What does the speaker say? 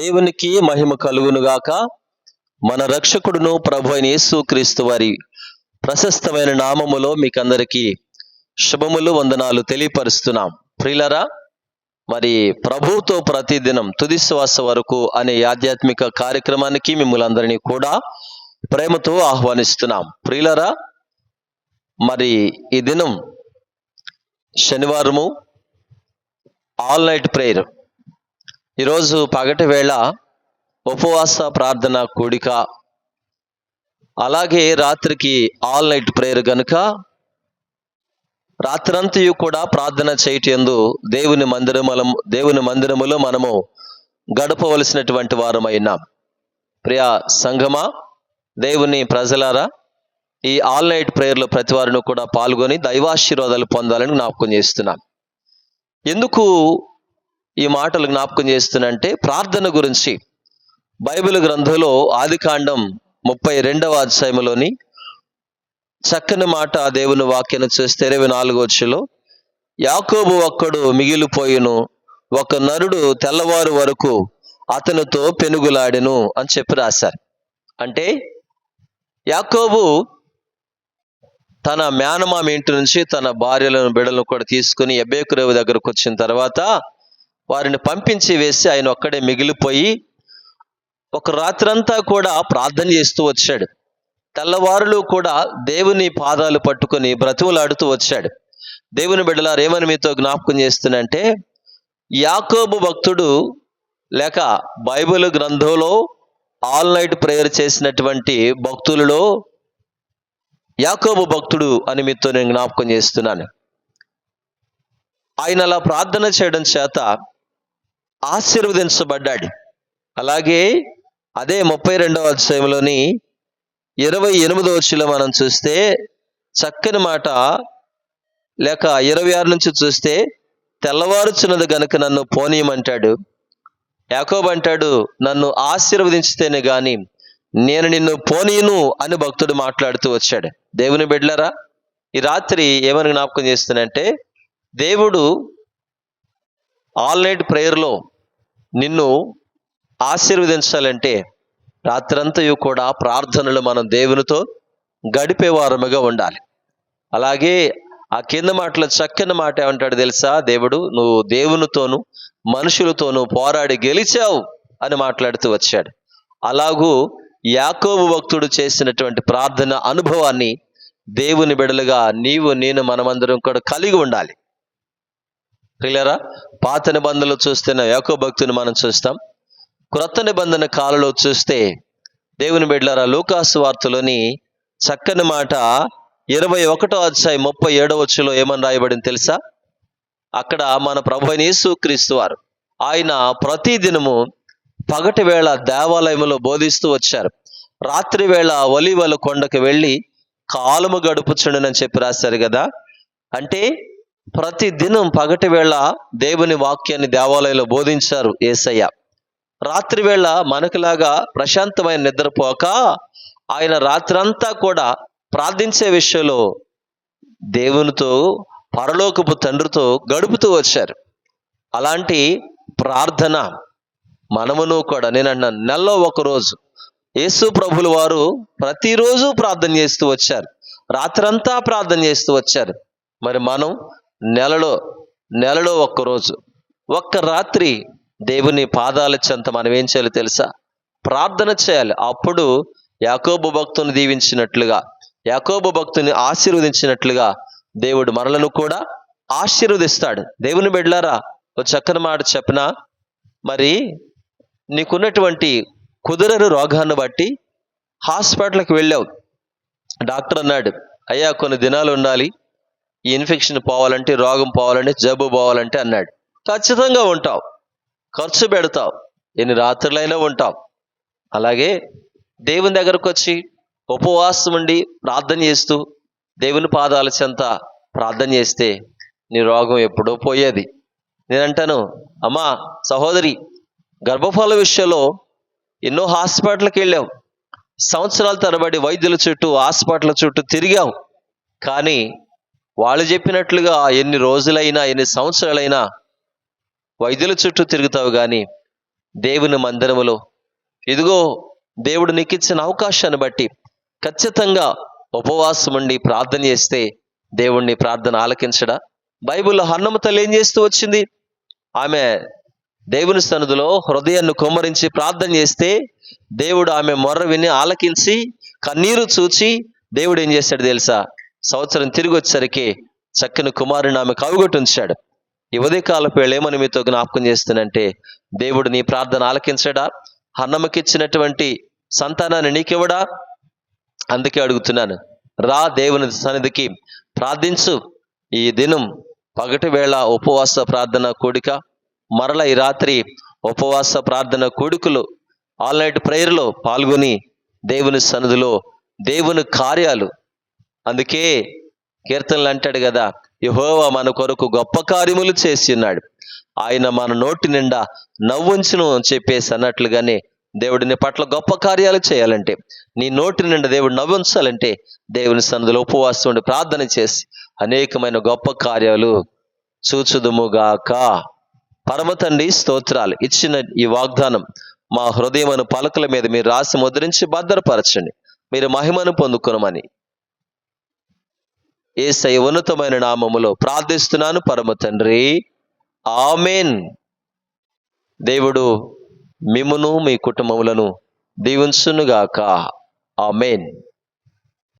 దేవునికి మహిమ కలుగునుగాక. మన రక్షకుడును ప్రభు అయిన యేసు క్రీస్తు వారి ప్రశస్తమైన నామములో మీకందరికీ శుభములు వందనాలు తెలియపరుస్తున్నాం. ప్రిలరా మరి ప్రభుతో ప్రతిదినం తుది శ్వాస వరకు అనే ఆధ్యాత్మిక కార్యక్రమానికి మిమ్మల్ని అందరినీ కూడా ప్రేమతో ఆహ్వానిస్తున్నాం. ప్రియులరా మరి ఈ దినం శనివారము ఆల్ నైట్ ప్రేయర్. ఈరోజు పగటి వేళ ఉపవాస ప్రార్థన కూడిక. అలాగే రాత్రికి ఆల్ నైట్ ప్రేయర్ గనుక రాత్రంతయు కూడా ప్రార్థన చేయటందు దేవుని మందిరముల దేవుని మందిరములో మనము గడపవలసినటువంటి వారమైనాం ప్రియ సంఘమా దేవుని ప్రజలారా ఈ ఆల్ నైట్ ప్రేయర్లో ప్రతి వారిని కూడా పాల్గొని దైవాశీర్వాదాలు పొందాలని జ్ఞాపకం చేస్తున్నాం ఎందుకు ఈ మాటలు జ్ఞాపకం చేస్తున్నంటే ప్రార్థన గురించి. బైబిల్ గ్రంథంలో ఆదికాండం ముప్పై రెండవ అధ్యాయంలోని చక్కని మాట దేవుని వాక్యను చూస్తే ఇరవై నాలుగో యాకోబు ఒక్కడు మిగిలిపోయిను ఒక నరుడు తెల్లవారు వరకు అతనితో పెనుగులాడెను అని చెప్పి రాశారు. అంటే యాకోబు తన మేనమామ ఇంటి నుంచి తన భార్యలను బిడలను కూడా తీసుకుని ఎబ్బేకురేవు దగ్గరకు వచ్చిన తర్వాత వారిని పంపించి వేసి ఆయన ఒక్కడే మిగిలిపోయి ఒక రాత్రంతా కూడా ప్రార్థన చేస్తూ వచ్చాడు. తెల్లవారులు కూడా దేవుని పాదాలు పట్టుకొని బ్రతువులాడుతూ వచ్చాడు. దేవుని బిడ్డలారు ఏమని మీతో జ్ఞాపకం చేస్తున్నంటే యాకోబు భక్తుడు లేక బైబిల్ గ్రంథంలో ఆల్ నైట్ ప్రేయర్ చేసినటువంటి భక్తులలో యాకోబు భక్తుడు అని మీతో నేను జ్ఞాపకం చేస్తున్నాను. ఆయన అలా ప్రార్థన చేయడం చేత ఆశీర్వదించబడ్డాడు. అలాగే అదే ముప్పై రెండవ అధ్యాయంలోని ఇరవై ఎనిమిదవ వచ్చిలో మనం చూస్తే చక్కని మాట లేక ఇరవై ఆరు నుంచి చూస్తే తెల్లవారుచున్నది గనుక నన్ను పోనీయమంటాడు. యాకోబ్ అంటాడు నన్ను ఆశీర్వదించితేనే గాని నేను నిన్ను పోనీయును అని భక్తుడు మాట్లాడుతూ వచ్చాడు. దేవుని బిడ్డలరా ఈ రాత్రి ఏమని జ్ఞాపకం చేస్తానంటే దేవుడు ఆల్ నైట్ ప్రేయర్లో నిన్ను ఆశీర్వదించాలంటే రాత్రంతయు కూడా ప్రార్థనలు మనం దేవునితో గడిపేవారముగా ఉండాలి. అలాగే ఆ కింద మాటలో చక్కని మాట ఏమంటాడు తెలుసా? దేవుడు నువ్వు దేవునితోను మనుషులతోనూ పోరాడి గెలిచావు అని మాట్లాడుతూ వచ్చాడు. అలాగూ యాకోబు భక్తుడు చేసినటువంటి ప్రార్థన అనుభవాన్ని దేవుని బిడలుగా నీవు నేను మనమందరం కూడా కలిగి ఉండాలి. ప్రియులరా పాత నిబంధనలు చూస్తున్న యాకో భక్తుని మనం చూస్తాం. క్రొత్త నిబంధన కాలంలో చూస్తే దేవుని బిడ్డలారా లూకాసు వార్తలోని చక్కని మాట ఇరవై ఒకటో అధ్యాయం ముప్పై ఏడవ వచ్చులో ఏమని రాయబడింది తెలుసా? అక్కడ మన ప్రభు యేసుక్రీస్తు వారు ఆయన ప్రతి దినము పగటి వేళ దేవాలయంలో బోధిస్తూ వచ్చారు. రాత్రి వేళ ఒలివల కొండకు వెళ్ళి కాలము గడుపుచుండనని చెప్పి రాశారు కదా? అంటే ప్రతి దినం పగటి వేళ దేవుని వాక్యాన్ని దేవాలయంలో బోధించారు ఏసయ్య. రాత్రి వేళ మనకులాగా ప్రశాంతమైన నిద్రపోక ఆయన రాత్రంతా కూడా ప్రార్థించే విషయంలో దేవునితో పరలోకపు తండ్రితో గడుపుతూ వచ్చారు. అలాంటి ప్రార్థన మనమును కూడా నేను అన్న నెలలో ఒక రోజు యేసు ప్రభుల వారు ప్రతిరోజు ప్రార్థన చేస్తూ వచ్చారు. రాత్రంతా ప్రార్థన చేస్తూ వచ్చారు. మరి మనం నెలలో నెలలో ఒక్క రోజు ఒక్క రాత్రి దేవుని పాదాల చెంత మనం ఏం చేయాలి తెలుసా? ప్రార్థన చేయాలి. అప్పుడు యాకోబు భక్తుని దీవించినట్లుగా యాకోబు భక్తుని ఆశీర్వదించినట్లుగా దేవుడు మనలను కూడా ఆశీర్వదిస్తాడు. దేవుని బిడ్లారా ఒక చక్కని మాట చెప్పిన? మరి నీకున్నటువంటి కుదరని రోగాన్ని బట్టి హాస్పిటల్కి వెళ్ళావు. డాక్టర్ అన్నాడు అయ్యా కొన్ని దినాలు ఉండాలి. ఈ ఇన్ఫెక్షన్ పోవాలంటే రోగం పోవాలంటే జబ్బు పోవాలంటే అన్నాడు. ఖచ్చితంగా ఉంటావు ఖర్చు పెడతావు ఎన్ని రాత్రులైనా ఉంటావు అలాగే దేవుని దగ్గరకు వచ్చి ఉపవాసం ఉండి ప్రార్థన చేస్తూ దేవుని పాదాల చెంత ప్రార్థన చేస్తే నీ రోగం ఎప్పుడో పోయేది. నేనంటాను అమ్మా సహోదరి గర్భఫల విషయంలో ఎన్నో హాస్పిటల్కి వెళ్ళాం. సంవత్సరాల తరబడి వైద్యుల చుట్టూ హాస్పిటల్ చుట్టూ తిరిగాం. కానీ వాళ్ళు చెప్పినట్లుగా ఎన్ని రోజులైనా ఎన్ని సంవత్సరాలైనా వైద్యుల చుట్టూ తిరుగుతావు కానీ దేవుని మందిరములో. ఇదిగో దేవుడు నీకు ఇచ్చిన అవకాశాన్ని బట్టి ఖచ్చితంగా ఉపవాసం ఉండి ప్రార్థన చేస్తే దేవుణ్ణి ప్రార్థన ఆలకించడా? బైబిల్లో హన్నమ తల్లి ఏం చేస్తూ వచ్చింది? ఆమె దేవుని సన్నిధిలో హృదయాన్ని కుమ్మరించి ప్రార్థన చేస్తే దేవుడు ఆమె మొర్ర విని ఆలకించి కన్నీరు చూచి దేవుడు ఏం చేశాడు తెలుసా? సంవత్సరం తిరిగి వచ్చేసరికి చక్కని కుమారుని ఆమె కవుగొట్టుంచాడు ఈ ఉదయకాలపు వేళ ఏమని మీతో జ్ఞాపకం చేస్తున్నంటే దేవుడు నీ ప్రార్థన ఆలకించడా? అన్నమ్మకిచ్చినటువంటి సంతానాన్ని నీకివ్వడా? అందుకే అడుగుతున్నాను. రా దేవుని సన్నిధికి ప్రార్థించు. ఈ దినం పగటి వేళ ఉపవాస ప్రార్థన కూడిక మరల ఈ రాత్రి ఉపవాస ప్రార్థన కూడికలు ఆల్ నైట్ ప్రేయర్లో పాల్గొని దేవుని సన్నిధిలో దేవుని కార్యాలు అందుకే కీర్తనలు అంటాడు కదా యహోవా మన కొరకు గొప్ప కార్యములు చేస్తున్నాడు ఆయన మన నోటి నిండా నవ్వుంచును చెప్పేసి అన్నట్లుగానే దేవుడిని పట్ల గొప్ప కార్యాలు చేయాలంటే నీ నోటి నిండా దేవుడు నవ్వుంచాలంటే దేవుని సన్నిధిలో ఉపవాసం ఉండి ప్రార్థన చేసి అనేకమైన గొప్ప కార్యాలు చూచుదుముగాక. పరమ తండ్రి స్తోత్రాలు ఇచ్చిన ఈ వాగ్దానం మా హృదయమును పలకల మీద మీరు రాసి ముద్రించి భద్రపరచండి మీరు మహిమను పొందుకునమని ఏసై ఉన్నతమైన నామములో ప్రార్థిస్తున్నాను పరమ తండ్రి. ఆమెన్. దేవుడు మిమ్మును మీ కుటుంబములను దీవించునుగాక. ఆమెన్.